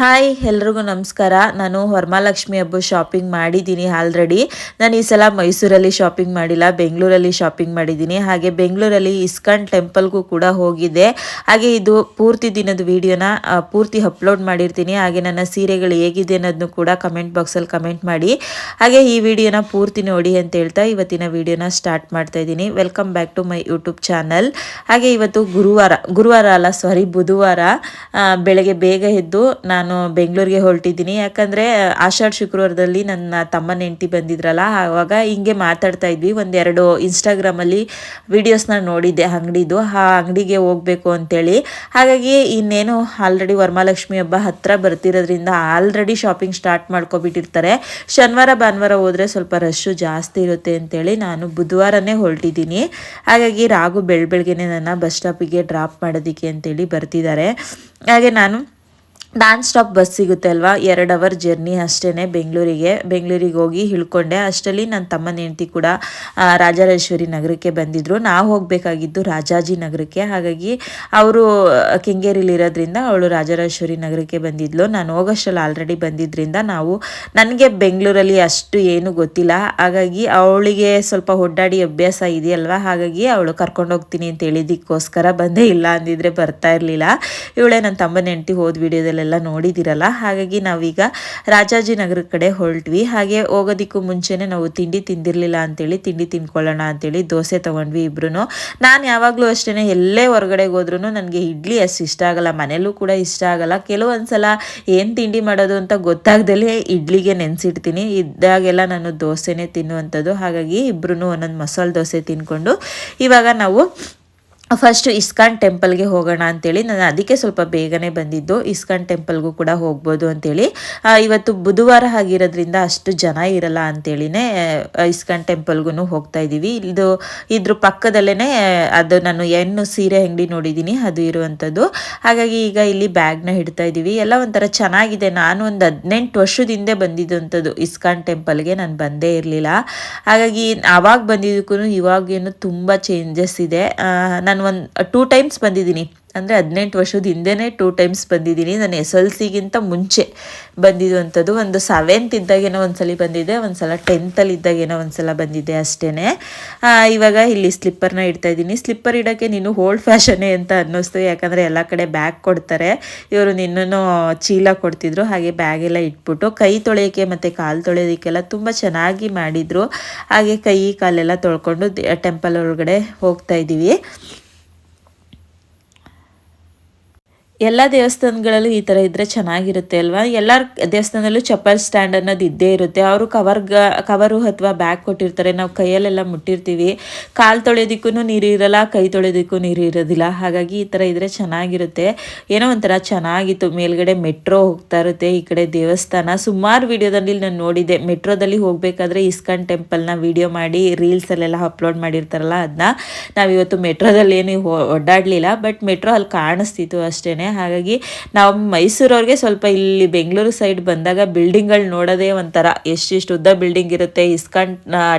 Hi, ಎಲ್ರಿಗೂ ನಮಸ್ಕಾರ. ನಾನು ವರಮಹಾಲಕ್ಷ್ಮಿ ಹಬ್ಬ ಶಾಪಿಂಗ್ ಮಾಡಿದ್ದೀನಿ ಆಲ್ರೆಡಿ ನಾನು ಈ ಸಲ ಮೈಸೂರಲ್ಲಿ ಶಾಪಿಂಗ್ ಮಾಡಿಲ್ಲ, ಬೆಂಗಳೂರಲ್ಲಿ ಶಾಪಿಂಗ್ ಮಾಡಿದ್ದೀನಿ. ಹಾಗೆ ಬೆಂಗಳೂರಲ್ಲಿ ಇಸ್ಕಾನ್ ಟೆಂಪಲ್ಗೂ ಕೂಡ ಹೋಗಿದ್ದೆ. ಹಾಗೆ ಇದು ಪೂರ್ತಿ ದಿನದ ವಿಡಿಯೋನ ಪೂರ್ತಿ ಅಪ್ಲೋಡ್ ಮಾಡಿರ್ತೀನಿ. ಹಾಗೆ ನನ್ನ ಸೀರೆಗಳು ಹೇಗಿದೆ ಅನ್ನೋದನ್ನು ಕೂಡ ಕಮೆಂಟ್ ಬಾಕ್ಸಲ್ಲಿ ಕಮೆಂಟ್ ಮಾಡಿ. ಹಾಗೆ ಈ ವಿಡಿಯೋನ ಪೂರ್ತಿ ನೋಡಿ ಅಂತ ಹೇಳ್ತಾ ಇವತ್ತಿನ ವಿಡಿಯೋನ ಸ್ಟಾರ್ಟ್ ಮಾಡ್ತಾ ಇದ್ದೀನಿ. Welcome back to my YouTube channel ಹಾಗೆ ಇವತ್ತು ಗುರುವಾರ ಗುರುವಾರ ಅಲ್ಲ ಸಾರಿ ಬುಧವಾರ ಬೆಳಗ್ಗೆ ಬೇಗ ಎದ್ದು ನಾನು ನಾನು ಬೆಂಗಳೂರಿಗೆ ಹೊರಟಿದ್ದೀನಿ. ಯಾಕಂದರೆ ಆಷಾಢ ಶುಕ್ರವಾರದಲ್ಲಿ ನನ್ನ ತಮ್ಮನ ಹೆಂಡತಿ ಬಂದಿದ್ರಲ್ಲ, ಆವಾಗ ಹಿಂಗೆ ಮಾತಾಡ್ತಾ ಇದ್ವಿ. ಒಂದೆರಡು ಇನ್ಸ್ಟಾಗ್ರಾಮಲ್ಲಿ ವೀಡಿಯೋಸ್ನ ನೋಡಿದ್ದೆ, ಅಂಗಡಿದು. ಆ ಅಂಗಡಿಗೆ ಹೋಗಬೇಕು ಅಂತೇಳಿ. ಹಾಗಾಗಿ ಇನ್ನೇನು ಆಲ್ರೆಡಿ ವರಮಹಾಲಕ್ಷ್ಮಿ ಹಬ್ಬ ಹತ್ತಿರ ಬರ್ತಿರೋದ್ರಿಂದ ಆಲ್ರೆಡಿ ಶಾಪಿಂಗ್ ಸ್ಟಾರ್ಟ್ ಮಾಡ್ಕೊಬಿಟ್ಟಿರ್ತಾರೆ. ಶನಿವಾರ, ಭಾನುವಾರ ಹೋದರೆ ಸ್ವಲ್ಪ ರಶ್ಶು ಜಾಸ್ತಿ ಇರುತ್ತೆ ಅಂತೇಳಿ ನಾನು ಬುಧವಾರನೇ ಹೊರಟಿದ್ದೀನಿ. ಹಾಗಾಗಿ ರಾಗು ಬೆಳ ಬೆಳಗ್ಗೆನೆ ನನ್ನ ಬಸ್ ಸ್ಟಾಪಿಗೆ ಡ್ರಾಪ್ ಮಾಡೋದಕ್ಕೆ ಅಂತೇಳಿ ಬರ್ತಿದ್ದಾರೆ. ಹಾಗೆ ನಾನು ನಾನ್ ಸ್ಟಾಪ್ ಬಸ್ ಸಿಗುತ್ತೆ ಅಲ್ವಾ? ಎರಡು ಅವರ್ ಜರ್ನಿ ಅಷ್ಟೇ ಬೆಂಗಳೂರಿಗೆ. ಬೆಂಗಳೂರಿಗೆ ಹೋಗಿ ಇಳ್ಕೊಂಡೆ ಅಷ್ಟರಲ್ಲಿ ನನ್ನ ತಮ್ಮನ ಹೆಂಡತಿ ಕೂಡ ರಾಜರಾಜೇಶ್ವರಿ ನಗರಕ್ಕೆ ಬಂದಿದ್ದರು ನಾವು ಹೋಗಬೇಕಾಗಿದ್ದು ರಾಜಾಜಿ ನಗರಕ್ಕೆ. ಹಾಗಾಗಿ ಅವರು ಕೆಂಗೇರಿಲಿರೋದ್ರಿಂದ ಅವಳು ರಾಜರಾಜೇಶ್ವರಿ ನಗರಕ್ಕೆ ಬಂದಿದ್ಲು. ನಾನು ಹೋಗೋಷ್ಟರಲ್ಲಿ ಆಲ್ರೆಡಿ ಬಂದಿದ್ದರಿಂದ ನಾವು, ನನಗೆ ಬೆಂಗಳೂರಲ್ಲಿ ಅಷ್ಟು ಏನು ಗೊತ್ತಿಲ್ಲ. ಹಾಗಾಗಿ ಅವಳಿಗೆ ಸ್ವಲ್ಪ ಒಡ್ಡಾಡಿ ಅಭ್ಯಾಸ ಇದೆಯಲ್ವಾ? ಹಾಗಾಗಿ ಅವಳು ಕರ್ಕೊಂಡು ಹೋಗ್ತೀನಿ ಅಂತ ಹೇಳಿದ್ದಕ್ಕೋಸ್ಕರ ಬಂದೇ ಇಲ್ಲ ಅಂದಿದ್ರೆ ಬರ್ತಾ ಇರಲಿಲ್ಲ. ಇವಳೆ ನನ್ನ ತಮ್ಮನ ಹೆಂಡತಿ ಹೋದ ವಿಡಿಯೋದಲ್ಲಿ ಎಲ್ಲ ನೋಡಿದಿರಲ್ಲ. ಹಾಗಾಗಿ ನಾವೀಗ ರಾಜಾಜಿನಗರ ಕಡೆ ಹೊರಟ್ವಿ. ಹಾಗೆ ಹೋಗೋದಿಕ್ಕೂ ಮುಂಚೆನೆ ನಾವು ತಿಂಡಿ ತಿಂದಿರಲಿಲ್ಲ ಅಂತೇಳಿ, ತಿಂಡಿ ತಿನ್ಕೊಳ್ಳೋಣ ಅಂತೇಳಿ ದೋಸೆ ತೊಗೊಂಡ್ವಿ ಇಬ್ರು ನಾನು ಯಾವಾಗಲೂ ಅಷ್ಟೇ ಎಲ್ಲೇ ಹೊರಗಡೆ ಹೋದ್ರೂ ನನಗೆ ಇಡ್ಲಿ ಅಷ್ಟು ಇಷ್ಟ ಆಗಲ್ಲ, ಮನೇಲೂ ಕೂಡ ಇಷ್ಟ ಆಗಲ್ಲ. ಕೆಲವೊಂದ್ಸಲ ಏನು ತಿಂಡಿ ಮಾಡೋದು ಅಂತ ಗೊತ್ತಾಗ್ದಲೇ ಇಡ್ಲಿಗೆ ನೆನೆಸಿಡ್ತೀನಿ. ಇದ್ದಾಗೆಲ್ಲ ನಾನು ದೋಸೆನೇ ತಿನ್ನುವಂಥದ್ದು. ಹಾಗಾಗಿ ಇಬ್ರು ಒಂದೊಂದು ಮಸಾಲೆ ದೋಸೆ ತಿನ್ಕೊಂಡು ಇವಾಗ ನಾವು ಫಸ್ಟ್ ಇಸ್ಕಾನ್ ಟೆಂಪಲ್ಗೆ ಹೋಗೋಣ ಅಂತೇಳಿ ನಾನು ಅದಕ್ಕೆ ಸ್ವಲ್ಪ ಬೇಗನೆ ಬಂದಿದ್ದು. ಇಸ್ಕಾನ್ ಟೆಂಪಲ್ಗೂ ಕೂಡ ಹೋಗ್ಬೋದು ಅಂತೇಳಿ. ಇವತ್ತು ಬುಧವಾರ ಆಗಿರೋದ್ರಿಂದ ಅಷ್ಟು ಜನ ಇರಲ್ಲ ಅಂತೇಳಿನೇ ಇಸ್ಕಾನ್ ಟೆಂಪಲ್ಗೂ ಹೋಗ್ತಾ ಇದ್ದೀವಿ. ಇದು, ಇದ್ರ ಪಕ್ಕದಲ್ಲೇ ಅದು ನಾನು ಹೆಣ್ಣು ಸೀರೆ ಅಂಗಡಿ ನೋಡಿದ್ದೀನಿ, ಅದು ಇರುವಂಥದ್ದು. ಹಾಗಾಗಿ ಈಗ ಇಲ್ಲಿ ಬ್ಯಾಗ್ನ ಹಿಡ್ತಾ ಇದ್ದೀವಿ. ಎಲ್ಲ ಒಂಥರ ಚೆನ್ನಾಗಿದೆ. ನಾನು ಒಂದು ಹದಿನೆಂಟು ವರ್ಷದಿಂದ ಬಂದಿದ್ದಂಥದ್ದು ಇಸ್ಕಾನ್ ಟೆಂಪಲ್ಗೆ ನಾನು ಬಂದೇ ಇರಲಿಲ್ಲ. ಹಾಗಾಗಿ, ಆವಾಗ ಬಂದಿದ್ದಕ್ಕೂ ಇವಾಗೇನು ತುಂಬ ಚೇಂಜಸ್ ಇದೆ. ನಾನು ನಾನು ಒಂದು ಟೂ ಟೈಮ್ಸ್ ಬಂದಿದ್ದೀನಿ. ಅಂದರೆ ಹದಿನೆಂಟು ವರ್ಷದ ಹಿಂದೆನೇ ಟೂ ಟೈಮ್ಸ್ ಬಂದಿದ್ದೀನಿ. ನಾನು ಎಸ್ ಎಲ್ ಸಿಗಿಂತ ಮುಂಚೆ ಬಂದಿದ್ದು ಒಂದು ಸೆವೆಂತ್ ಇದ್ದಾಗೇನೋ ಒಂದು ಸಲ ಬಂದಿದ್ದೆ ಒಂದು ಸಲ ಟೆಂತಲ್ಲಿ ಇದ್ದಾಗೇನೋ ಒಂದು ಸಲ ಬಂದಿದ್ದೆ ಅಷ್ಟೇ ಇವಾಗ ಇಲ್ಲಿ ಸ್ಲಿಪ್ಪರ್ನ ಇಡ್ತಾ ಇದ್ದೀನಿ. ಸ್ಲಿಪ್ಪರ್ ಇಡೋಕ್ಕೆ ನೀನು ಓಲ್ಡ್ ಫ್ಯಾಷನ್ನೇ ಅಂತ ಅನ್ನಿಸ್ತು. ಯಾಕಂದರೆ ಎಲ್ಲ ಕಡೆ ಬ್ಯಾಗ್ ಕೊಡ್ತಾರೆ. ಇವರು ನಿನ್ನೂ ಚೀಲ ಕೊಡ್ತಿದ್ರು. ಹಾಗೆ ಬ್ಯಾಗೆಲ್ಲ ಇಟ್ಬಿಟ್ಟು ಕೈ ತೊಳೆಯೋಕ್ಕೆ ಮತ್ತು ಕಾಲು ತೊಳೆಯೋದಕ್ಕೆಲ್ಲ ತುಂಬ ಚೆನ್ನಾಗಿ ಮಾಡಿದರು. ಹಾಗೆ ಕೈ ಕಾಲೆಲ್ಲ ತೊಳ್ಕೊಂಡು ಟೆಂಪಲ್ ಒಳಗಡೆ ಹೋಗ್ತಾ ಇದ್ದೀವಿ. ಎಲ್ಲ ದೇವಸ್ಥಾನಗಳಲ್ಲೂ ಈ ಥರ ಇದ್ದರೆ ಚೆನ್ನಾಗಿರುತ್ತೆ ಅಲ್ವಾ? ಎಲ್ಲ ದೇವಸ್ಥಾನದಲ್ಲೂ ಚಪ್ಪಲ್ ಸ್ಟ್ಯಾಂಡ್ ಅನ್ನೋದು ಇದ್ದೇ ಇರುತ್ತೆ. ಅವರು ಕವರ್ಗ ಕವರು ಅಥವಾ ಬ್ಯಾಗ್ ಕೊಟ್ಟಿರ್ತಾರೆ. ನಾವು ಕೈಯಲ್ಲೆಲ್ಲ ಮುಟ್ಟಿರ್ತೀವಿ. ಕಾಲು ತೊಳೆಯೋದಕ್ಕೂ ನೀರು ಇರಲ್ಲ, ಕೈ ತೊಳೆಯೋದಕ್ಕೂ ನೀರು ಇರೋದಿಲ್ಲ. ಹಾಗಾಗಿ ಈ ಥರ ಇದ್ದರೆ ಚೆನ್ನಾಗಿರುತ್ತೆ. ಏನೋ ಒಂಥರ ಚೆನ್ನಾಗಿತ್ತು. ಮೇಲ್ಗಡೆ ಮೆಟ್ರೋ ಹೋಗ್ತಾ ಇರುತ್ತೆ, ಈ ಕಡೆ ದೇವಸ್ಥಾನ. ಸುಮಾರು ವಿಡಿಯೋದಲ್ಲಿ ನಾನು ನೋಡಿದ್ದೆ. ಮೆಟ್ರೋದಲ್ಲಿ ಹೋಗಬೇಕಾದ್ರೆ ಇಸ್ಕಾನ್ ಟೆಂಪಲ್ನ ವಿಡಿಯೋ ಮಾಡಿ, ರೀಲ್ಸಲ್ಲೆಲ್ಲ ಅಪ್ಲೋಡ್ ಮಾಡಿರ್ತಾರಲ್ಲ ಅದನ್ನ ನಾವಿವತ್ತು ಮೆಟ್ರೋದಲ್ಲಿ ಏನು ಓಡಾಡಲಿಲ್ಲ ಬಟ್ ಮೆಟ್ರೋ ಅಲ್ಲಿ ಕಾಣಿಸ್ತಿತ್ತು ಅಷ್ಟೇ ಹಾಗಾಗಿ ನಾವು ಮೈಸೂರವ್ರಿಗೆ ಸ್ವಲ್ಪ ಇಲ್ಲಿ ಬೆಂಗಳೂರು ಸೈಡ್ ಬಂದಾಗ ಬಿಲ್ಡಿಂಗ್ಗಳು ನೋಡೋದೇ ಒಂಥರ ಎಷ್ಟಿಷ್ಟು ಉದ್ದ ಬಿಲ್ಡಿಂಗ್ ಇರುತ್ತೆ. ಇಸ್ಕಾನ್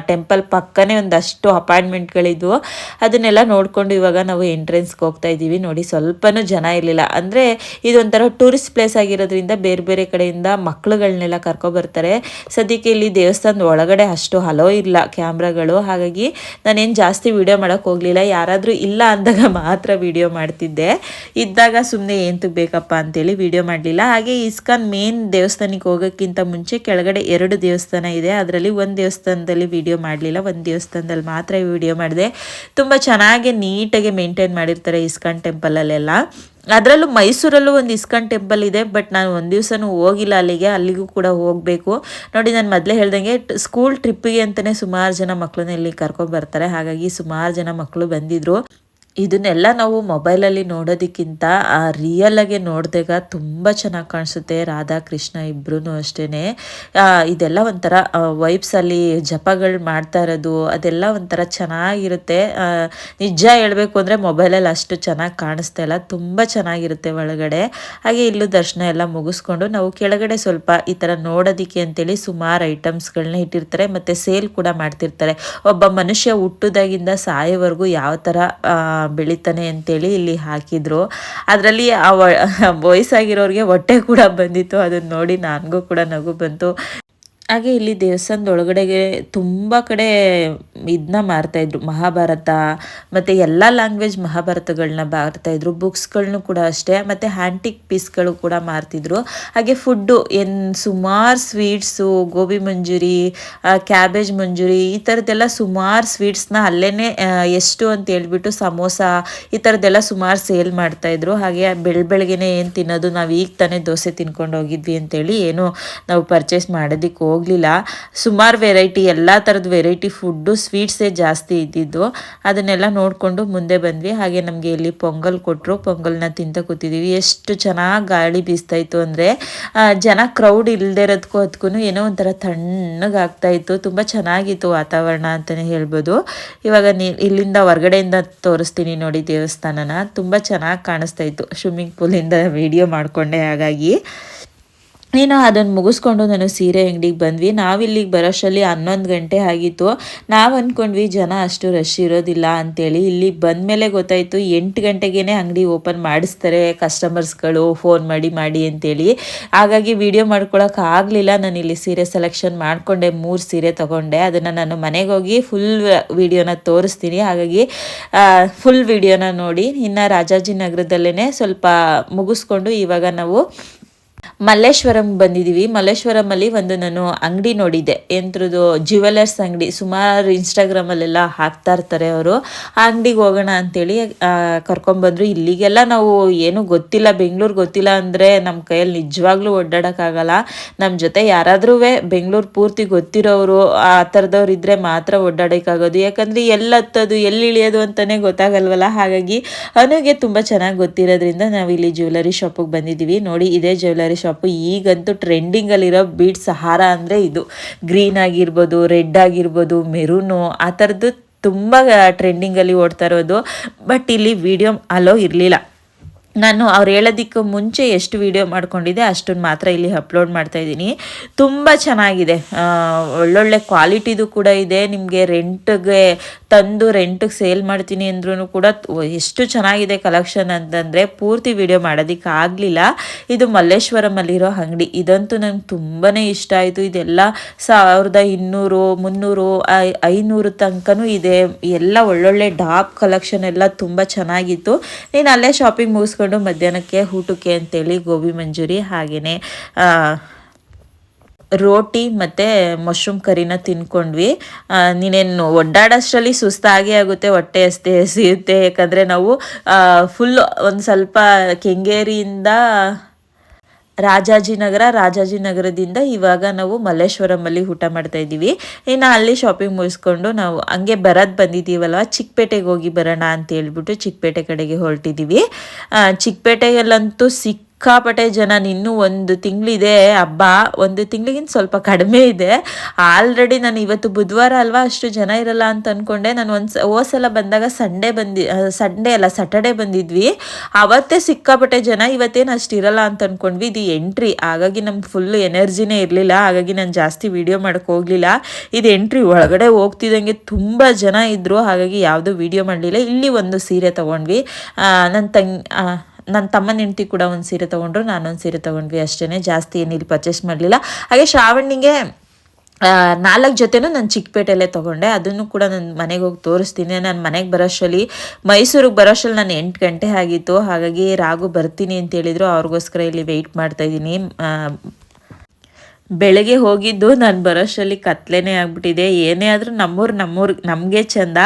ಟೆಂಪಲ್ ಪಕ್ಕನೇ ಒಂದಷ್ಟು ಅಪಾರ್ಟ್ಮೆಂಟ್ಗಳಿದ್ವು ಅದನ್ನೆಲ್ಲ ನೋಡಿಕೊಂಡು ಇವಾಗ ನಾವು ಎಂಟ್ರೆನ್ಸ್ಗೆ ಹೋಗ್ತಾ ಇದ್ದೀವಿ. ನೋಡಿ ಸ್ವಲ್ಪನೂ ಜನ ಇರಲಿಲ್ಲ. ಅಂದರೆ ಇದೊಂಥರ ಟೂರಿಸ್ಟ್ ಪ್ಲೇಸ್ ಆಗಿರೋದ್ರಿಂದ ಬೇರೆ ಬೇರೆ ಕಡೆಯಿಂದ ಮಕ್ಕಳುಗಳನ್ನೆಲ್ಲ ಕರ್ಕೊಬರ್ತಾರೆ ಸದ್ಯಕ್ಕೆ ಇಲ್ಲಿ ದೇವಸ್ಥಾನದ ಒಳಗಡೆ ಅಷ್ಟು ಹಲೋ ಇಲ್ಲ ಕ್ಯಾಮ್ರಾಗಳು. ಹಾಗಾಗಿ ನಾನೇನು ಜಾಸ್ತಿ ವಿಡಿಯೋ ಮಾಡೋಕ್ಕೆ ಹೋಗಲಿಲ್ಲ. ಯಾರಾದರೂ ಇಲ್ಲ ಅಂದಾಗ ಮಾತ್ರ ವಿಡಿಯೋ ಮಾಡ್ತಿದ್ದೆ. ಇದ್ದಾಗ ಸುಮ್ಮನೆ ಏನು ಬೇಕಪ್ಪ ಅಂತೇಳಿ ವಿಡಿಯೋ ಮಾಡಲಿಲ್ಲ. ಹಾಗೆ ಇಸ್ಕಾನ್ ಮೇನ್ ದೇವಸ್ಥಾನಕ್ಕೆ ಹೋಗೋಕ್ಕಿಂತ ಮುಂಚೆ ಕೆಳಗಡೆ ಎರಡು ದೇವಸ್ಥಾನ ಇದೆ. ಅದರಲ್ಲಿ ಒಂದು ದೇವಸ್ಥಾನದಲ್ಲಿ ವಿಡಿಯೋ ಮಾಡಲಿಲ್ಲ, ಒಂದು ದೇವಸ್ಥಾನದಲ್ಲಿ ಮಾತ್ರ ವಿಡಿಯೋ ಮಾಡಿದೆ. ತುಂಬ ಚೆನ್ನಾಗಿ ನೀಟಾಗಿ ಮೇಂಟೈನ್ ಮಾಡಿರ್ತಾರೆ ಇಸ್ಕಾನ್ ಟೆಂಪಲಲ್ಲೆಲ್ಲ ಅದರಲ್ಲೂ ಮೈಸೂರಲ್ಲೂ ಒಂದು ಇಸ್ಕಾನ್ ಟೆಂಪಲ್ ಇದೆ ಬಟ್ ನಾನು ಒಂದು ದಿವಸನೂ ಹೋಗಿಲ್ಲ ಅಲ್ಲಿಗೆ. ಅಲ್ಲಿಗೂ ಕೂಡ ಹೋಗಬೇಕು. ನೋಡಿ, ನಾನು ಮೊದಲೇ ಹೇಳ್ದಂಗೆ ಸ್ಕೂಲ್ ಟ್ರಿಪ್ಪಿಗೆ ಅಂತಲೇ ಸುಮಾರು ಜನ ಮಕ್ಕಳನ್ನ ಇಲ್ಲಿ ಕರ್ಕೊಂಡು ಬರ್ತಾರೆ. ಹಾಗಾಗಿ ಸುಮಾರು ಜನ ಮಕ್ಕಳು ಬಂದಿದ್ರು. ಇದನ್ನೆಲ್ಲ ನಾವು ಮೊಬೈಲಲ್ಲಿ ನೋಡೋದಕ್ಕಿಂತ ಆ ರಿಯಲಾಗೆ ನೋಡಿದಾಗ ತುಂಬ ಚೆನ್ನಾಗಿ ಕಾಣಿಸುತ್ತೆ. ರಾಧಾ ಕೃಷ್ಣ ಇಬ್ಬರೂ ಅಷ್ಟೇ ಇದೆಲ್ಲ ಒಂಥರ ವೈಬ್ಸಲ್ಲಿ ಜಪಗಳು ಮಾಡ್ತಾ ಇರೋದು, ಅದೆಲ್ಲ ಒಂಥರ ಚೆನ್ನಾಗಿರುತ್ತೆ. ನಿಜ ಹೇಳಬೇಕು ಅಂದರೆ ಮೊಬೈಲಲ್ಲಿ ಅಷ್ಟು ಚೆನ್ನಾಗಿ ಕಾಣಿಸ್ತಾ ಇಲ್ಲ. ತುಂಬ ಚೆನ್ನಾಗಿರುತ್ತೆ ಒಳಗಡೆ. ಹಾಗೆ ಇಲ್ಲೂ ದರ್ಶನ ಎಲ್ಲ ಮುಗಿಸ್ಕೊಂಡು ನಾವು ಕೆಳಗಡೆ ಸ್ವಲ್ಪ ಈ ಥರ ನೋಡೋದಕ್ಕೆ ಅಂತೇಳಿ ಸುಮಾರು ಐಟಮ್ಸ್ಗಳನ್ನ ಇಟ್ಟಿರ್ತಾರೆ. ಮತ್ತು ಸೇಲ್ ಕೂಡ ಮಾಡ್ತಿರ್ತಾರೆ. ಒಬ್ಬ ಮನುಷ್ಯ ಹುಟ್ಟುದಾಗಿಂದ ಸಾಯೋವರೆಗೂ ಯಾವ ಥರ ಬೆಳಿತಾನೆ ಅಂತೇಳಿ ಇಲ್ಲಿ ಹಾಕಿದ್ರು. ಅದರಲ್ಲಿ ಆ ವಯಸ್ಸಾಗಿರೋರಿಗೆ ಹೊಟ್ಟೆ ಕೂಡ ಬಂದಿತ್ತು. ಅದನ್ನ ನೋಡಿ ನನಗೂ ಕೂಡ ನಗು ಬಂತು. ಹಾಗೆ ಇಲ್ಲಿ ದೇವಸ್ಥಾನದ ಒಳಗಡೆಗೆ ತುಂಬ ಕಡೆ ಇದನ್ನ ಮಾರ್ತಾಯಿದ್ರು ಮಹಾಭಾರತ ಮತ್ತು ಎಲ್ಲ ಲ್ಯಾಂಗ್ವೇಜ್ ಮಹಾಭಾರತಗಳನ್ನ ಮಾರ್ತಾಯಿದ್ರು ಬುಕ್ಸ್ಗಳನ್ನು ಕೂಡ ಅಷ್ಟೇ, ಮತ್ತು ಹ್ಯಾಂಟಿಕ್ ಪೀಸ್ಗಳು ಕೂಡ ಮಾರ್ತಿದ್ರು. ಹಾಗೆ ಫುಡ್ಡು ಏನು ಸುಮಾರು ಸ್ವೀಟ್ಸು ಗೋಬಿ ಮಂಜೂರಿ ಕ್ಯಾಬೇಜ್ ಮಂಜೂರಿ, ಈ ಥರದ್ದೆಲ್ಲ ಸುಮಾರು ಸ್ವೀಟ್ಸ್ನ ಅಲ್ಲೇ ಎಷ್ಟು ಅಂತ ಹೇಳ್ಬಿಟ್ಟು ಸಮೋಸ, ಈ ಥರದ್ದೆಲ್ಲ ಸುಮಾರು ಸೇಲ್ ಮಾಡ್ತಾಯಿದ್ರು ಹಾಗೆ ಬೆಳ ಬೆಳಗ್ಗೆನೆ ಏನು ತಿನ್ನೋದು ನಾವು ಈಗ ತಾನೇ ದೋಸೆ ತಿನ್ಕೊಂಡು ಹೋಗಿದ್ವಿ ಅಂತೇಳಿ ಏನು ನಾವು ಪರ್ಚೇಸ್ ಮಾಡೋದಕ್ಕೆ ಹೋಗಲಿಲ್ಲ. ಸುಮಾರು ವೆರೈಟಿ ಎಲ್ಲ ಥರದ ವೆರೈಟಿ ಫುಡ್ಡು ಸ್ವೀಟ್ಸೇ ಜಾಸ್ತಿ ಇದ್ದಿದ್ದು. ಅದನ್ನೆಲ್ಲ ನೋಡಿಕೊಂಡು ಮುಂದೆ ಬಂದ್ವಿ. ಹಾಗೆ ನಮಗೆ ಇಲ್ಲಿ ಪೊಂಗಲ್ ಕೊಟ್ಟರು ಪೊಂಗಲ್ನ ತಿಂತ ಕೂತಿದ್ದೀವಿ ಎಷ್ಟು ಚೆನ್ನಾಗಿ ಗಾಳಿ ಬೀಸ್ತಾ ಇತ್ತು ಅಂದರೆ ಜನ ಕ್ರೌಡ್ ಇಲ್ಲದೆ ಇರೋದಕ್ಕೂ ಅದಕ್ಕೂ ಏನೋ ಒಂಥರ ತಣ್ಣಗಾಗ್ತಾ ಇತ್ತು. ತುಂಬ ಚೆನ್ನಾಗಿತ್ತು ವಾತಾವರಣ ಅಂತಲೇ ಹೇಳ್ಬೋದು. ಇವಾಗ ನೀ, ಇಲ್ಲಿಂದ ಹೊರಗಡೆಯಿಂದ ತೋರಿಸ್ತೀನಿ ನೋಡಿ ದೇವಸ್ಥಾನನ. ತುಂಬ ಚೆನ್ನಾಗಿ ಕಾಣಿಸ್ತಾ ಇತ್ತು. ಸ್ವಿಮ್ಮಿಂಗ್ ಪೂಲಿಂದ ವಿಡಿಯೋ ಮಾಡಿಕೊಂಡೆ ಹಾಗಾಗಿ. ಏನೋ ಅದನ್ನು ಮುಗಿಸ್ಕೊಂಡು ನಾನು ಸೀರೆ ಅಂಗಡಿಗೆ ಬಂದ್ವಿ. ನಾವಿಲ್ಲಿಗೆ ಬರೋಷ್ಟರಲ್ಲಿ ಹನ್ನೊಂದು ಗಂಟೆ ಆಗಿತ್ತು. ನಾವು ಅಂದ್ಕೊಂಡ್ವಿ ಜನ ಅಷ್ಟು ರಶ್ ಇರೋದಿಲ್ಲ ಅಂತೇಳಿ. ಇಲ್ಲಿಗೆ ಬಂದಮೇಲೆ ಗೊತ್ತಾಯಿತು, ಎಂಟು ಗಂಟೆಗೇ ಅಂಗಡಿ ಓಪನ್ ಮಾಡಿಸ್ತಾರೆ ಕಸ್ಟಮರ್ಸ್ಗಳು ಫೋನ್ ಮಾಡಿ ಮಾಡಿ ಅಂತೇಳಿ. ಹಾಗಾಗಿ ವಿಡಿಯೋ ಮಾಡ್ಕೊಳಕ್ಕೆ ಆಗಲಿಲ್ಲ. ನಾನು ಇಲ್ಲಿ ಸೀರೆ ಸೆಲೆಕ್ಷನ್ ಮಾಡಿಕೊಂಡೆ, ಮೂರು ಸೀರೆ ತೊಗೊಂಡೆ. ಅದನ್ನು ನಾನು ಮನೆಗೆ ಹೋಗಿ ಫುಲ್ ವಿಡಿಯೋನ ತೋರಿಸ್ತೀನಿ. ಹಾಗಾಗಿ ಫುಲ್ ವಿಡಿಯೋನ ನೋಡಿ, ಇನ್ನು ರಾಜಾಜಿನಗರದಲ್ಲೇ ಸ್ವಲ್ಪ ಮುಗಿಸ್ಕೊಂಡು ಇವಾಗ ನಾವು ಮಲ್ಲೇಶ್ವರಂ ಬಂದಿದ್ದೀವಿ ಮಲ್ಲೇಶ್ವರಮಲ್ಲಿ ಒಂದು ನಾನು ಅಂಗಡಿ ನೋಡಿದ್ದೆ. ಎಂತ್ರದ್ದು ಜ್ಯುವೆಲರ್ಸ್ ಅಂಗಡಿ. ಸುಮಾರು ಇನ್ಸ್ಟಾಗ್ರಾಮಲ್ಲೆಲ್ಲ ಹಾಕ್ತಾ ಇರ್ತಾರೆ ಅವರು. ಆ ಅಂಗಡಿಗೆ ಹೋಗೋಣ ಅಂತೇಳಿ ಕರ್ಕೊಂಬಂದ್ರು ಇಲ್ಲಿಗೆಲ್ಲ ನಾವು ಏನು ಗೊತ್ತಿಲ್ಲ. ಬೆಂಗಳೂರು ಗೊತ್ತಿಲ್ಲ ಅಂದರೆ ನಮ್ಮ ಕೈಯಲ್ಲಿ ನಿಜವಾಗ್ಲೂ ಓಡಾಡೋಕ್ಕಾಗಲ್ಲ ನಮ್ಮ ಜೊತೆ ಯಾರಾದ್ರೂ ಬೆಂಗಳೂರು ಪೂರ್ತಿ ಗೊತ್ತಿರೋರು, ಆ ಥರದವ್ರು ಇದ್ದರೆ ಮಾತ್ರ ಓಡಾಡೋಕ್ಕಾಗೋದು ಯಾಕಂದರೆ ಎಲ್ಲಿ ಹತ್ತೋದು ಎಲ್ಲಿ ಇಳಿಯೋದು ಅಂತಾನೆ ಗೊತ್ತಾಗಲ್ವಲ್ಲ? ಹಾಗಾಗಿ ಅವನಿಗೆ ತುಂಬ ಚೆನ್ನಾಗಿ ಗೊತ್ತಿರೋದ್ರಿಂದ ನಾವು ಇಲ್ಲಿ ಜ್ಯುವೆಲರಿ ಶಾಪಿಗೆ ಬಂದಿದ್ದೀವಿ ನೋಡಿ, ಇದೇ ಜ್ಯುವೆಲರಿ ಶಾಪು ಈಗಂತೂ ಟ್ರೆಂಡಿಂಗಲ್ಲಿರೋ ಬೀಡ್ಸ್ ಹಾರ ಅಂದರೆ ಇದು. ಗ್ರೀನ್ ಆಗಿರ್ಬೋದು ರೆಡ್ ಆಗಿರ್ಬೋದು ಮೆರೂನು ಆ ಥರದ್ದು ತುಂಬ ಟ್ರೆಂಡಿಂಗಲ್ಲಿ ಓಡ್ತಾ ಇರೋದು. ಬಟ್ ಇಲ್ಲಿ ವಿಡಿಯೋ ಅಲೋ ಇರಲಿಲ್ಲ. ನಾನು ಅವ್ರು ಹೇಳೋದಕ್ಕೂ ಮುಂಚೆ ಎಷ್ಟು ವಿಡಿಯೋ ಮಾಡ್ಕೊಂಡಿದ್ದೆ ಅಷ್ಟನ್ನು ಮಾತ್ರ ಇಲ್ಲಿ ಅಪ್ಲೋಡ್ ಮಾಡ್ತಾ ಇದ್ದೀನಿ. ತುಂಬ ಚೆನ್ನಾಗಿದೆ. ಒಳ್ಳೊಳ್ಳೆ ಕ್ವಾಲಿಟಿದು ಕೂಡ ಇದೆ. ನಿಮಗೆ ರೆಂಟ್ಗೆ ತಂದು ರೆಂಟಿಗೆ ಸೇಲ್ ಮಾಡ್ತೀನಿ ಅಂದ್ರೂ ಕೂಡ ಎಷ್ಟು ಚೆನ್ನಾಗಿದೆ ಕಲೆಕ್ಷನ್ ಅಂತಂದರೆ ಪೂರ್ತಿ ವಿಡಿಯೋ ಮಾಡೋದಕ್ಕೆ ಆಗಲಿಲ್ಲ. ಇದು ಮಲ್ಲೇಶ್ವರಮಲ್ಲಿರೋ ಅಂಗಡಿ. ಇದಂತೂ ನಂಗೆ ತುಂಬಾ ಇಷ್ಟ ಆಯಿತು. ಇದೆಲ್ಲ ಸಾವಿರದ ಇನ್ನೂರು, ಮುನ್ನೂರು ಐನೂರು ತನಕನೂ ಇದೆ. ಎಲ್ಲ ಒಳ್ಳೊಳ್ಳೆ ಡಾಪ್ ಕಲೆಕ್ಷನ್ ಎಲ್ಲ ತುಂಬ ಚೆನ್ನಾಗಿತ್ತು. ನೀನು ಅಲ್ಲೇ ಶಾಪಿಂಗ್ ಮುಗಿಸ್ಕೊಂಡು ಮಧ್ಯಾಹ್ನಕ್ಕೆ ಊಟಕ್ಕೆ ಅಂತೇಳಿ ಗೋಬಿ ಮಂಜೂರಿ ಹಾಗೆಯೇ ರೋಟಿ ಮತ್ತು ಮಶ್ರೂಮ್ ಕರಿನ ತಿನ್ಕೊಂಡ್ವಿ. ನೀನೇನು ಒಡ್ಡಾಡೋಷ್ಟರಲ್ಲಿ ಸುಸ್ತಾಗೇ ಆಗುತ್ತೆ, ಹೊಟ್ಟೆ ಅಷ್ಟೇ ಸಿಗುತ್ತೆ ಯಾಕಂದರೆ ನಾವು ಫುಲ್ ಒಂದು ಸ್ವಲ್ಪ ಕೆಂಗೇರಿಯಿಂದ ರಾಜಾಜಿನಗರ ರಾಜಾಜಿನಗರದಿಂದ ಇವಾಗ ನಾವು ಮಲ್ಲೇಶ್ವರಮಲ್ಲಿ ಊಟ ಮಾಡ್ತಾ ಇದ್ದೀವಿ. ಇನ್ನು ಅಲ್ಲಿ ಶಾಪಿಂಗ್ ಮುಗಿಸ್ಕೊಂಡು ನಾವು ಹಂಗೆ ಬರೋದು ಬಂದಿದ್ದೀವಲ್ವ? ಚಿಕ್ಕಪೇಟೆಗೆ ಹೋಗಿ ಬರೋಣ ಅಂತ ಹೇಳ್ಬಿಟ್ಟು ಚಿಕ್ಕಪೇಟೆ ಕಡೆಗೆ ಹೊರಟಿದ್ದೀವಿ. ಚಿಕ್ಕಪೇಟೆಯಲ್ಲಂತೂ ಸಿಕ್ ಸಿಕ್ಕಾಪಟ್ಟೆ ಜನ ಇನ್ನೂ ಒಂದು ತಿಂಗಳಿದೆ. ಹಬ್ಬ ಒಂದು ತಿಂಗಳಿಗಿಂತ ಸ್ವಲ್ಪ ಕಡಿಮೆ ಇದೆ. ಆಲ್ರೆಡಿ ನಾನು ಇವತ್ತು ಬುಧವಾರ ಅಲ್ವಾ ಅಷ್ಟು ಜನ ಇರಲ್ಲ ಅಂತ ಅಂದ್ಕೊಂಡೆ ನಾನು ಒಂದು ಓಸಲ ಬಂದಾಗ ಸಂಡೇ ಬಂದಿ ಸಂಡೇ ಅಲ್ಲ ಸ್ಯಾಟರ್ಡೇ ಬಂದಿದ್ವಿ. ಅವತ್ತೇ ಸಿಕ್ಕಾಪಟ್ಟೆ ಜನ ಇವತ್ತೇನು ಅಷ್ಟು ಇರಲ್ಲ ಅಂತ ಅಂದ್ಕೊಂಡ್ವಿ ಇದು ಎಂಟ್ರಿ. ಹಾಗಾಗಿ ನಮ್ಗೆ ಫುಲ್ ಎನರ್ಜಿನೇ ಇರಲಿಲ್ಲ. ಹಾಗಾಗಿ ನಾನು ಜಾಸ್ತಿ ವೀಡಿಯೋ ಮಾಡೋಕ್ಕೆ ಹೋಗಲಿಲ್ಲ. ಇದು ಎಂಟ್ರಿ ಒಳಗಡೆ ಹೋಗ್ತಿದ್ದಂಗೆ ತುಂಬ ಜನ ಇದ್ದರು ಹಾಗಾಗಿ ಯಾವುದೂ ವೀಡಿಯೋ ಮಾಡಲಿಲ್ಲ. ಇಲ್ಲಿ ಒಂದು ಸೀರೆ ತೊಗೊಂಡ್ವಿ. ನನ್ನ ತಂಗಿ ನನ್ನ ತಮ್ಮನ ಹೆಂಡತಿ ಕೂಡ ಒಂದು ಸೀರೆ ತೊಗೊಂಡ್ರು, ನಾನೊಂದು ಸೀರೆ ತೊಗೊಂಡ್ವಿ ಅಷ್ಟೇ ಜಾಸ್ತಿ ಏನು ಇಲ್ಲಿ ಪರ್ಚೇಸ್ ಮಾಡಲಿಲ್ಲ. ಹಾಗೆ ಶ್ರಾವಣಿಗೆ ನಾಲ್ಕು ಜೊತೆನೂ ನಾನು ಚಿಕ್ಕಪೇಟೆಯಲ್ಲೇ ತೊಗೊಂಡೆ. ಅದನ್ನು ಕೂಡ ನನ್ನ ಮನೆಗೆ ಹೋಗಿ ತೋರಿಸ್ತೀನಿ. ನಾನು ಮನೆಗೆ ಬರೋಷ್ಟರಲ್ಲಿ, ಮೈಸೂರಿಗೆ ಬರೋಷ್ಟರಲ್ಲಿ ನಾನು ಎಂಟು ಗಂಟೆ ಆಗಿತ್ತು. ಹಾಗಾಗಿ ರಾಗು ಬರ್ತೀನಿ ಅಂತ ಹೇಳಿದರು. ಅವ್ರಿಗೋಸ್ಕರ ಇಲ್ಲಿ ವೆಯ್ಟ್ ಮಾಡ್ತಾಯಿದ್ದೀನಿ ಬೆಳಗ್ಗೆ ಹೋಗಿದ್ದು ನಾನು ಬರೋಷ್ಟರಲ್ಲಿ ಕತ್ಲೆನೇ ಆಗ್ಬಿಟ್ಟಿದೆ. ಏನೇ ಆದರೂ ನಮ್ಮೂರು ನಮ್ಮೂರು ನಮಗೆ ಚೆಂದ.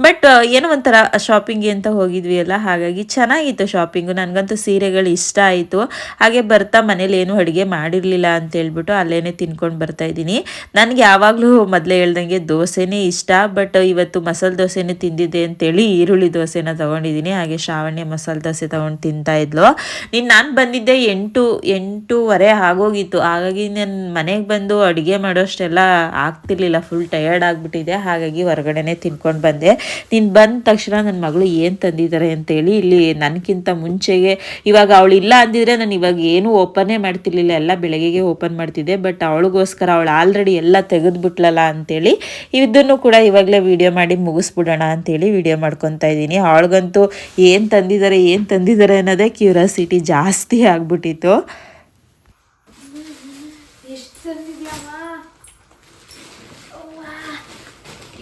ಬಟ್ ಏನೋ ಒಂಥರ ಶಾಪಿಂಗ್ ಅಂತ ಹೋಗಿದ್ವಿ ಅಲ್ಲ ಹಾಗಾಗಿ ಚೆನ್ನಾಗಿತ್ತು ಶಾಪಿಂಗು ನನಗಂತೂ ಸೀರೆಗಳು ಇಷ್ಟ ಆಯಿತು. ಹಾಗೆ ಬರ್ತಾ ಮನೇಲಿ ಏನು ಅಡುಗೆ ಮಾಡಿರಲಿಲ್ಲ ಅಂತ ಹೇಳ್ಬಿಟ್ಟು ಅಲ್ಲೇ ತಿನ್ಕೊಂಡು ಬರ್ತಾ ಇದ್ದೀನಿ. ನನಗೆ ಯಾವಾಗಲೂ ಮೊದಲೇ ಹೇಳ್ದಂಗೆ ದೋಸೆನೇ ಇಷ್ಟ. ಬಟ್ ಇವತ್ತು ಮಸಾಲೆ ದೋಸೆನೇ ತಿಂದಿದ್ದೆ ಅಂತೇಳಿ ಈರುಳ್ಳಿ ದೋಸೆನ ತೊಗೊಂಡಿದ್ದೀನಿ. ಹಾಗೆ ಶ್ರಾವಣ್ಯ ಮಸಾಲೆ ದೋಸೆ ತೊಗೊಂಡು ತಿಂತಾ ಇದ್ಲು. ನೀನು ನಾನು ಬಂದಿದ್ದೆ ಎಂಟು, ಎಂಟೂವರೆ ಆಗೋಗಿತ್ತು. ಹಾಗಾಗಿ ನಾನು ಮನೆಗೆ ಬಂದು ಅಡುಗೆ ಮಾಡೋಷ್ಟೆಲ್ಲ ಆಗ್ತಿರ್ಲಿಲ್ಲ. ಫುಲ್ ಟಯರ್ಡ್ ಆಗಿಬಿಟ್ಟಿದೆ. ಹಾಗಾಗಿ ಹೊರಗಡೆನೆ ತಿನ್ಕೊಂಡು ಬಂದೆ. ನೀನು ಬಂದ ತಕ್ಷಣ ನನ್ನ ಮಗಳು ಏನು ತಂದಿದ್ದಾರೆ ಅಂತೇಳಿ ಇಲ್ಲಿ ನನಗಿಂತ ಮುಂಚೆಗೆ ಇವಾಗ ಅವಳು ಇಲ್ಲ ಅಂದಿದ್ರೆ ನಾನು ಇವಾಗ ಏನು ಓಪನ್ನೇ ಮಾಡ್ತಿರ್ಲಿಲ್ಲ. ಎಲ್ಲ ಬೆಳಗ್ಗೆಗೆ ಓಪನ್ ಮಾಡ್ತಿದ್ದೆ. ಬಟ್ ಅವಳಿಗೋಸ್ಕರ ಅವಳು ಆಲ್ರೆಡಿ ಎಲ್ಲ ತೆಗೆದುಬಿಟ್ಲಲ್ಲ ಅಂತೇಳಿ ಇದನ್ನು ಕೂಡ ಇವಾಗಲೇ ವಿಡಿಯೋ ಮಾಡಿ ಮುಗಿಸ್ಬಿಡೋಣ ಅಂತೇಳಿ ವಿಡಿಯೋ ಮಾಡ್ಕೊತಾ ಇದ್ದೀನಿ. ಅವಳಿಗಂತೂ ಏನು ತಂದಿದ್ದಾರೆ ಏನು ತಂದಿದ್ದಾರೆ ಅನ್ನೋದೇ ಕ್ಯೂರಿಯಾಸಿಟಿ ಜಾಸ್ತಿ ಆಗ್ಬಿಟ್ಟಿತ್ತು.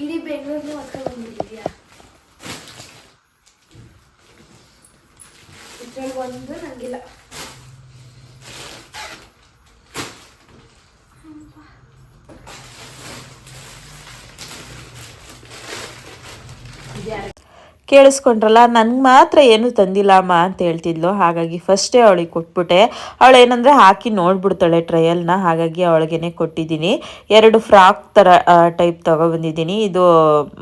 ಇಡೀ ಬೆಂಗಳೂರು ಹೊತ್ಕೊಂಡು ಬಂದಿದ್ಯಾ ಇದ್ರಲ್ಲಿ ಒಂದು ನಂಗಿಲ್ಲ. ಕೇಳಿಸ್ಕೊಂಡ್ರಲ್ಲ, ನನ್ಗೆ ಮಾತ್ರ ಏನು ತಂದಿಲ್ಲ ಅಮ್ಮ ಅಂತ ಹೇಳ್ತಿದ್ಲು. ಹಾಗಾಗಿ ಫಸ್ಟೇ ಅವಳಿಗೆ ಕೊಟ್ಬಿಟ್ಟೆ. ಅವಳು ಏನಂದರೆ, ಹಾಕಿ ನೋಡ್ಬಿಡ್ತಾಳೆ ಟ್ರಯಲ್ನ ಹಾಗಾಗಿ ಅವಳಿಗೇನೆ ಕೊಟ್ಟಿದ್ದೀನಿ. ಎರಡು ಫ್ರಾಕ್ ಥರ ಟೈಪ್ ತೊಗೊಬಂದಿದ್ದೀನಿ ಇದು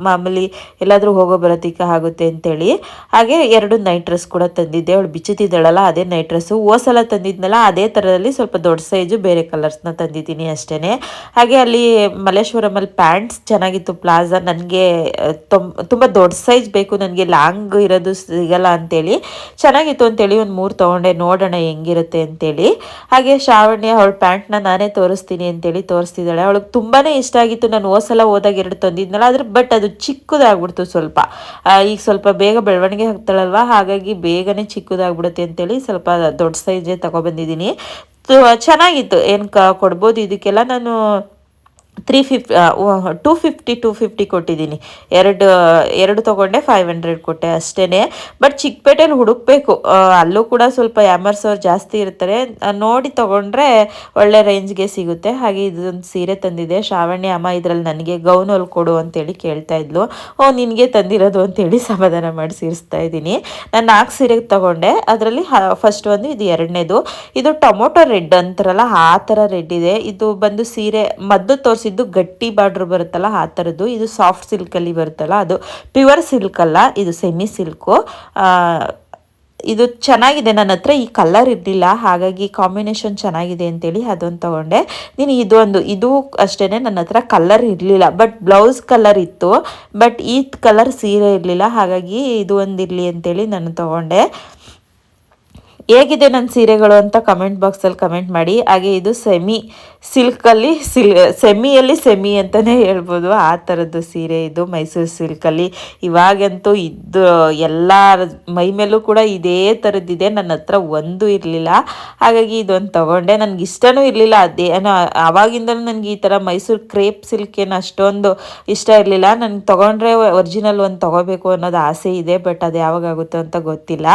ಮಾಮೂಲಿ ಎಲ್ಲಾದರೂ ಹೋಗೋ ಬರೋದಕ್ಕೆ ಆಗುತ್ತೆ ಅಂತೇಳಿ. ಹಾಗೆ ಎರಡು ನೈಟ್ ಡ್ರೆಸ್ ಕೂಡ ತಂದಿದ್ದೆ. ಅವಳು ಬಿಚ್ಚುತ್ತಿದ್ದಾಳಲ್ಲ, ಅದೇ ನೈಟ್ ಡ್ರೆಸ್ಸು ಓಸಲ ತಂದಿದ್ನಲ್ಲ, ಅದೇ ಥರದಲ್ಲಿ ಸ್ವಲ್ಪ ದೊಡ್ಡ ಸೈಜು ಬೇರೆ ಕಲರ್ಸ್ನ ತಂದಿದ್ದೀನಿ ಅಷ್ಟೇ ಹಾಗೆ ಅಲ್ಲಿ ಮಲ್ಲೇಶ್ವರಮಲ್ಲಿ ಪ್ಯಾಂಟ್ಸ್ ಚೆನ್ನಾಗಿತ್ತು. ಪ್ಲಾಜಾ ನನಗೆ ತುಂಬ ದೊಡ್ಡ ಸೈಜ್ ಬೇಕು ನನಗೆ. ಲಾಂಗ್ ಇರೋದು ಸಿಗಲ್ಲ ಅಂತೇಳಿ. ಚೆನ್ನಾಗಿತ್ತು ಅಂತೇಳಿ ಒಂದು ಮೂರು ತೊಗೊಂಡೆ. ನೋಡೋಣ ಹೆಂಗಿರುತ್ತೆ ಅಂತೇಳಿ. ಹಾಗೆ ಶ್ರಾವಣಿ ಅವಳ ಪ್ಯಾಂಟ್ನ ನಾನೇ ತೋರಿಸ್ತೀನಿ ಅಂತೇಳಿ ತೋರಿಸ್ತಿದ್ದಾಳೆ. ಅವಳಿಗೆ ತುಂಬಾ ಇಷ್ಟ ಆಗಿತ್ತು. ನಾನು ಹೋಸಲ ಹೋದಾಗ ಎರಡು ತಂದಿದ್ನಲ್ಲ, ಆದ್ರೆ ಬಟ್ ಅದು ಚಿಕ್ಕದಾಗ್ಬಿಡ್ತು ಸ್ವಲ್ಪ. ಈಗ ಸ್ವಲ್ಪ ಬೇಗ ಬೆಳವಣಿಗೆ ಹಾಕ್ತಾಳಲ್ವ ಹಾಗಾಗಿ ಬೇಗನೆ ಚಿಕ್ಕದಾಗ್ಬಿಡುತ್ತೆ ಅಂತೇಳಿ ಸ್ವಲ್ಪ ದೊಡ್ಡ ಸೈಜೇ ತಗೊಬಂದಿದ್ದೀನಿ ಚೆನ್ನಾಗಿತ್ತು. ಏನು ಕ, ಕೊಡ್ಬೋದು ಇದಕ್ಕೆಲ್ಲ. ನಾನು three fif two fifty two fifty ಕೊಟ್ಟಿದ್ದೀನಿ. ಎರಡು ಎರಡು ತೊಗೊಂಡೆ ಫೈವ್ ಹಂಡ್ರೆಡ್ ಕೊಟ್ಟೆ ಅಷ್ಟೇ ಬಟ್ ಚಿಕ್ಕಪೇಟೆಯಲ್ಲಿ ಹುಡುಕ್ಬೇಕು. ಅಲ್ಲೂ ಕೂಡ ಸ್ವಲ್ಪ ಯಾಮರ್ಸೋರು ಜಾಸ್ತಿ ಇರ್ತಾರೆ. ನೋಡಿ ತೊಗೊಂಡ್ರೆ ಒಳ್ಳೆ ರೇಂಜ್ಗೆ ಸಿಗುತ್ತೆ. ಹಾಗೆ ಇದೊಂದು ಸೀರೆ ತಂದಿದೆ. ಶ್ರಾವಣ್ಯ ಅಮ್ಮ ಇದರಲ್ಲಿ ನನಗೆ ಗೌನ್ ಕೊಡು ಅಂತೇಳಿ ಕೇಳ್ತಾ ಇದ್ಲು. ಓ, ನಿನಗೆ ತಂದಿರೋದು ಅಂತೇಳಿ ಸಮಾಧಾನ ಮಾಡಿ ಸೇರಿಸ್ತಾ ಇದ್ದೀನಿ. ನಾನು ನಾಲ್ಕು ಸೀರೆ ತೊಗೊಂಡೆ. ಅದರಲ್ಲಿ ಫಸ್ಟ್ ಒಂದು, ಇದು ಎರಡನೇದು. ಇದು ಟೊಮೊಟೊ ರೆಡ್ ಅಂತಾರಲ್ಲ, ಆ ಥರ ರೆಡ್ ಇದೆ. ಇದು ಬಂದು ಸೀರೆ ಮದ್ದು ತೋರಿಸಿದ್ದು ಗಟ್ಟಿ ಬಾರ್ಡ್ರ್ ಬರುತ್ತಲ್ಲ, ಆ ಥರದ್ದು. ಇದು ಸಾಫ್ಟ್ ಸಿಲ್ಕಲ್ಲಿ ಬರುತ್ತಲ್ಲ, ಅದು ಪ್ಯೂರ್ ಸಿಲ್ಕ್ ಅಲ್ಲ, ಇದು ಸೆಮಿ ಸಿಲ್ಕು. ಇದು ಚೆನ್ನಾಗಿದೆ ನನ್ನ ಹತ್ರ. ಈ ಕಲರ್ ಇರಲಿಲ್ಲ, ಹಾಗಾಗಿ ಕಾಂಬಿನೇಷನ್ ಚೆನ್ನಾಗಿದೆ ಅಂತೇಳಿ ಅದೊಂದು ತೊಗೊಂಡೆ. ನೀನು ಇದೊಂದು ಇದು ಅಷ್ಟೇ ನನ್ನ ಹತ್ರ ಕಲರ್ ಇರಲಿಲ್ಲ, ಬಟ್ ಬ್ಲೌಸ್ ಕಲರ್ ಇತ್ತು. ಬಟ್ ಈ ಕಲರ್ ಸೀರೆ ಇರಲಿಲ್ಲ, ಹಾಗಾಗಿ ಇದು ಒಂದು ಇರಲಿ ಅಂತೇಳಿ ನಾನು ತೊಗೊಂಡೆ. ಹೇಗಿದೆ ನನ್ನ ಸೀರೆಗಳು ಅಂತ ಕಮೆಂಟ್ ಬಾಕ್ಸಲ್ಲಿ ಕಮೆಂಟ್ ಮಾಡಿ. ಹಾಗೆ ಇದು ಸೆಮಿ ಸಿಲ್ಕಲ್ಲಿ, ಸಿಲ್, ಸೆಮಿಯಲ್ಲಿ ಸೆಮಿ ಅಂತಲೇ ಹೇಳ್ಬೋದು. ಆ ಥರದ್ದು ಸೀರೆ ಇದು ಮೈಸೂರು ಸಿಲ್ಕಲ್ಲಿ. ಇವಾಗಂತೂ ಇದ್ದು ಎಲ್ಲ ಮೈ ಮೇಲೂ ಕೂಡ ಇದೇ ಥರದ್ದಿದೆ. ನನ್ನ ಹತ್ರ ಒಂದು ಇರಲಿಲ್ಲ. ಹಾಗಾಗಿ ಇದೊಂದು ತೊಗೊಂಡೆ. ನನಗೆ ಇಷ್ಟನೂ ಇರಲಿಲ್ಲ. ಅದೇನೋ ಆವಾಗಿಂದಲೂ ನನಗೆ ಈ ಥರ ಮೈಸೂರು ಕ್ರೇಪ್ ಸಿಲ್ಕ್ ಏನು ಅಷ್ಟೊಂದು ಇಷ್ಟ ಇರಲಿಲ್ಲ. ನನಗೆ ತೊಗೊಂಡ್ರೆ ಒರಿಜಿನಲ್ ಒಂದು ತೊಗೋಬೇಕು ಅನ್ನೋದು ಆಸೆ ಇದೆ. ಬಟ್ ಅದು ಯಾವಾಗ ಆಗುತ್ತೋ ಅಂತ ಗೊತ್ತಿಲ್ಲ.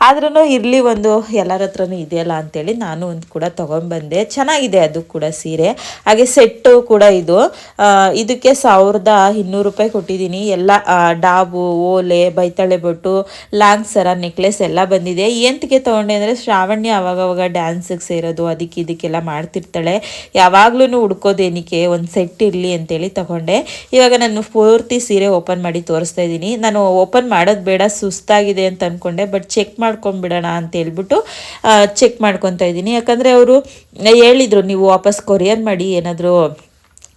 ಆದ್ರೂ ಇರಲಿ ಒಂದು ಎಲ್ಲರ ಹತ್ರನೂ ಇದೆಯಲ್ಲ ಅಂತೇಳಿ ನಾನು ಒಂದು ಕೂಡ ತೊಗೊಂಡ್ಬಂದೆ. ಚೆನ್ನಾಗಿದೆ ಅದು ಕೂಡ ಸೀರೆ. ಹಾಗೆ ಸೆಟ್ಟು ಕೂಡ ಇದು. ಇದಕ್ಕೆ ಸಾವಿರದ ಇನ್ನೂರು ರೂಪಾಯಿ ಕೊಟ್ಟಿದ್ದೀನಿ. ಎಲ್ಲ ಡಾಬು, ಓಲೆ, ಬೈತಾಳೆ ಬೊಟ್ಟು ಲಾಂಗ್ ಸರ ನೆಕ್ಲೆಸ್ ಎಲ್ಲ ಬಂದಿದೆ. ಎಂತಕ್ಕೆ ತೊಗೊಂಡೆ ಅಂದರೆ ಶ್ರಾವಣ್ಯ ಅವಾಗವಾಗ ಡ್ಯಾನ್ಸಿಗೆ ಸೇರೋದು, ಅದಕ್ಕೆ ಇದಕ್ಕೆಲ್ಲ ಮಾಡ್ತಿರ್ತಾಳೆ. ಯಾವಾಗ್ಲೂ ಹುಡ್ಕೋದೇನಿಕೆ ಒಂದು ಸೆಟ್ ಇರಲಿ ಅಂತೇಳಿ ತಗೊಂಡೆ. ಇವಾಗ ನಾನು ಪೂರ್ತಿ ಸೀರೆ ಓಪನ್ ಮಾಡಿ ತೋರಿಸ್ತಾ ಇದ್ದೀನಿ. ನಾನು ಓಪನ್ ಮಾಡೋದು ಬೇಡ, ಸುಸ್ತಾಗಿದೆ ಅಂತ ಅಂದ್ಕೊಂಡೆ ಬಟ್ ಚೆಕ್ ಮಾಡ್ಕೊಂಬಿಡೋಣ ಅಂತ ಹೇಳ್ಬಿಟ್ಟು ಚೆಕ್ ಮಾಡ್ಕೊತಾ ಇದ್ದೀನಿ. ಯಾಕಂದರೆ ಅವರು ಹೇಳಿದರು, ನೀವು ವಾಪಸ್ ಕೊರಿಯರ್ ಮಾಡಿ ಏನಾದರೂ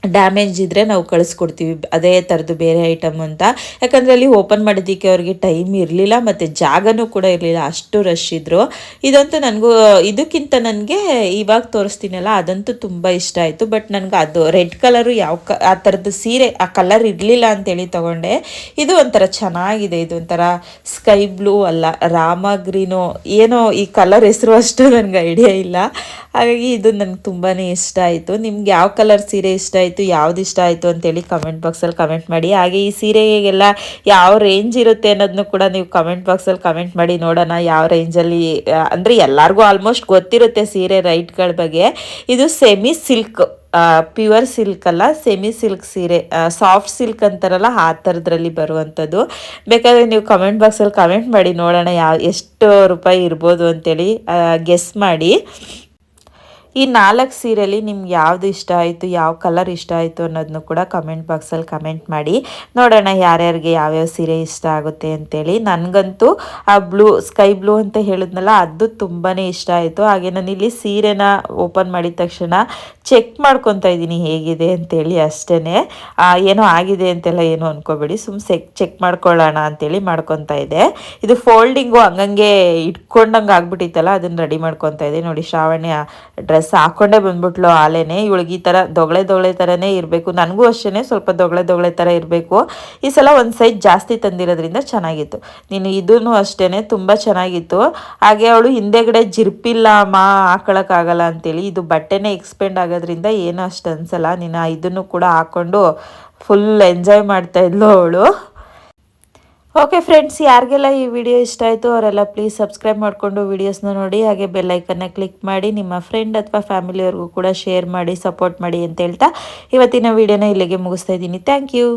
ಡ್ಯಾಮೇಜ್ ಇದ್ದರೆ ನಾವು ಕಳಿಸ್ಕೊಡ್ತೀವಿ. ಅದೇ ಥರದ್ದು ಬೇರೆ ಐಟಮ್ ಅಂತ. ಯಾಕಂದರೆ ಅಲ್ಲಿ ಓಪನ್ ಮಾಡೋದಕ್ಕೆ ಅವ್ರಿಗೆ ಟೈಮ್ ಇರಲಿಲ್ಲ ಮತ್ತು ಜಾಗನೂ ಕೂಡ ಇರಲಿಲ್ಲ. ಅಷ್ಟು ರಶ್ ಇದ್ದರು ಇದಂತೂ ನನಗೂ, ಇದಕ್ಕಿಂತ ನನಗೆ ಇವಾಗ ತೋರಿಸ್ತೀನಲ್ಲ, ಅದಂತೂ ತುಂಬ ಇಷ್ಟ ಆಯಿತು. ಬಟ್ ನನಗೆ ಅದು ರೆಡ್ ಕಲರು ಯಾವ ಕ, ಆ ಥರದ್ದು ಸೀರೆ, ಆ ಕಲರ್ ಇರಲಿಲ್ಲ ಅಂತೇಳಿ ತೊಗೊಂಡೆ. ಇದು ಒಂಥರ ಚೆನ್ನಾಗಿದೆ. ಇದು ಒಂಥರ ಸ್ಕೈ ಬ್ಲೂ ಅಲ್ಲ, ರಾಮ ಗ್ರೀನು ಏನೋ ಈ ಕಲರ್ ಹೆಸರು ಅಷ್ಟು ನನಗೆ ಐಡಿಯಾ ಇಲ್ಲ. ಹಾಗಾಗಿ ಇದು ನನಗೆ ತುಂಬಾ ಇಷ್ಟ ಆಯಿತು. ನಿಮ್ಗೆ ಯಾವ ಕಲರ್ ಸೀರೆ ಇಷ್ಟ ಯಾವ್ದು ಇಷ್ಟ ಆಯಿತು ಅಂತೇಳಿ ಕಮೆಂಟ್ ಬಾಕ್ಸಲ್ಲಿ ಕಮೆಂಟ್ ಮಾಡಿ. ಹಾಗೆ ಈ ಸೀರೆಗೆಲ್ಲ ಯಾವ ರೇಂಜ್ ಇರುತ್ತೆ ಅನ್ನೋದನ್ನು ಕೂಡ ನೀವು ಕಮೆಂಟ್ ಬಾಕ್ಸಲ್ಲಿ ಕಮೆಂಟ್ ಮಾಡಿ ನೋಡೋಣ, ಯಾವ ರೇಂಜಲ್ಲಿ ಅಂದರೆ ಎಲ್ಲರಿಗೂ ಆಲ್ಮೋಸ್ಟ್ ಗೊತ್ತಿರುತ್ತೆ ಸೀರೆ ರೈಟ್ಗಳ ಬಗ್ಗೆ. ಇದು ಸೆಮಿ ಸಿಲ್ಕ್ ಪ್ಯೂರ್ ಸಿಲ್ಕ್ ಅಲ್ಲ ಸೆಮಿ ಸಿಲ್ಕ್ ಸೀರೆ ಸಾಫ್ಟ್ ಸಿಲ್ಕ್ ಅಂತಾರಲ್ಲ, ಆ ಥರದ್ರಲ್ಲಿ ಬರುವಂಥದ್ದು. ಬೇಕಾದರೆ ನೀವು ಕಮೆಂಟ್ ಬಾಕ್ಸಲ್ಲಿ ಕಮೆಂಟ್ ಮಾಡಿ ನೋಡೋಣ, ಯಾವ, ಎಷ್ಟು ರೂಪಾಯಿ ಇರ್ಬೋದು ಅಂತೇಳಿ ಗೆಸ್ ಮಾಡಿ. ಈ ನಾಲ್ಕು ಸೀರೆಯಲ್ಲಿ ನಿಮ್ಗೆ ಯಾವುದು ಇಷ್ಟ ಆಯಿತು, ಯಾವ ಕಲರ್ ಇಷ್ಟ ಆಯಿತು ಅನ್ನೋದನ್ನು ಕೂಡ ಕಮೆಂಟ್ ಬಾಕ್ಸಲ್ಲಿ ಕಮೆಂಟ್ ಮಾಡಿ. ನೋಡೋಣ ಯಾರ್ಯಾರಿಗೆ ಯಾವ್ಯಾವ ಸೀರೆ ಇಷ್ಟ ಆಗುತ್ತೆ ಅಂತೇಳಿ. ನನಗಂತೂ ಆ ಬ್ಲೂ ಸ್ಕೈ ಬ್ಲೂ ಅಂತ ಹೇಳಿದ್ನಲ್ಲ, ಅದು ತುಂಬಾ ಇಷ್ಟ ಆಯಿತು. ಹಾಗೆ ನಾನು ಇಲ್ಲಿ ಸೀರೆನ ಓಪನ್ ಮಾಡಿದ ತಕ್ಷಣ ಚೆಕ್ ಮಾಡ್ಕೊತಾ ಇದ್ದೀನಿ ಹೇಗಿದೆ ಅಂತೇಳಿ ಅಷ್ಟೇ ಏನೋ ಆಗಿದೆ ಅಂತೆಲ್ಲ ಏನೋ ಅನ್ಕೋಬೇಡಿ. ಸುಮ್ ಸೆಕ್ ಚೆಕ್ ಮಾಡ್ಕೊಳ್ಳೋಣ ಅಂತೇಳಿ ಮಾಡ್ಕೊತಾ ಇದೆ. ಇದು ಫೋಲ್ಡಿಂಗು ಹಂಗಂಗೆ ಇಟ್ಕೊಂಡಂಗೆ ಆಗ್ಬಿಟ್ಟಿತ್ತಲ್ಲ, ಅದನ್ನು ರೆಡಿ ಮಾಡ್ಕೊತಾ ಇದೆ. ನೋಡಿ, ಶ್ರಾವಣಿ ಡ್ರೆಸ್ ಹಾಕೊಂಡೇ ಬಂದ್ಬಿಟ್ಲು ಆಲೇನೆ. ಇವಳಿಗೆ ಈ ಥರ ದೊಗಳೆ ದೊಗಳೆ ಥರನೇ ಇರಬೇಕು. ನನಗೂ ಅಷ್ಟೇ ಸ್ವಲ್ಪ ದೊಗಳೆ ದೊಗಳೆ ಥರ ಇರಬೇಕು. ಈ ಸಲ ಒಂದು ಸೈಜ್ ಜಾಸ್ತಿ ತಂದಿರೋದ್ರಿಂದ ಚೆನ್ನಾಗಿತ್ತು. ನೀನು ಇದೂ ಅಷ್ಟೇ ತುಂಬ ಚೆನ್ನಾಗಿತ್ತು. ಹಾಗೆ ಅವಳು ಹಿಂದೆಗಡೆ ಜಿರ್ಪಿಲ್ಲ ಅಮ್ಮ ಹಾಕೊಳಕ್ಕಾಗಲ್ಲ ಅಂತೇಳಿ ಇದು ಬಟ್ಟೆನೇ ಎಕ್ಸ್ಪೆಂಡ್ ಆಗೋದ್ರಿಂದ ಏನೂ ಅಷ್ಟು ಅನ್ಸಲ್ಲ. ನೀನು ಇದನ್ನು ಕೂಡ ಹಾಕ್ಕೊಂಡು ಫುಲ್ ಎಂಜಾಯ್ ಮಾಡ್ತಾ ಇದ್ಲು ಅವಳು. ಓಕೆ ಫ್ರೆಂಡ್ಸ್ ಯಾರಿಗೆಲ್ಲ ಈ ವಿಡಿಯೋ ಇಷ್ಟ ಆಯಿತು ಅವರೆಲ್ಲ ಪ್ಲೀಸ್ ಸಬ್ಸ್ಕ್ರೈಬ್ ಮಾಡಿಕೊಂಡು ವೀಡಿಯೋಸ್ನ ನೋಡಿ, ಹಾಗೆ ಬೆಲ್ಲೈಕನ್ನ ಕ್ಲಿಕ್ ಮಾಡಿ, ನಿಮ್ಮ ಫ್ರೆಂಡ್ ಅಥವಾ ಫ್ಯಾಮಿಲಿಯವ್ರಿಗೂ ಕೂಡ ಶೇರ್ ಮಾಡಿ ಸಪೋರ್ಟ್ ಮಾಡಿ ಅಂತ ಹೇಳ್ತಾ ಇವತ್ತಿನ ವಿಡಿಯೋನ ಇಲ್ಲಿಗೆ ಮುಗಿಸ್ತಾ ಇದ್ದೀನಿ. Thank you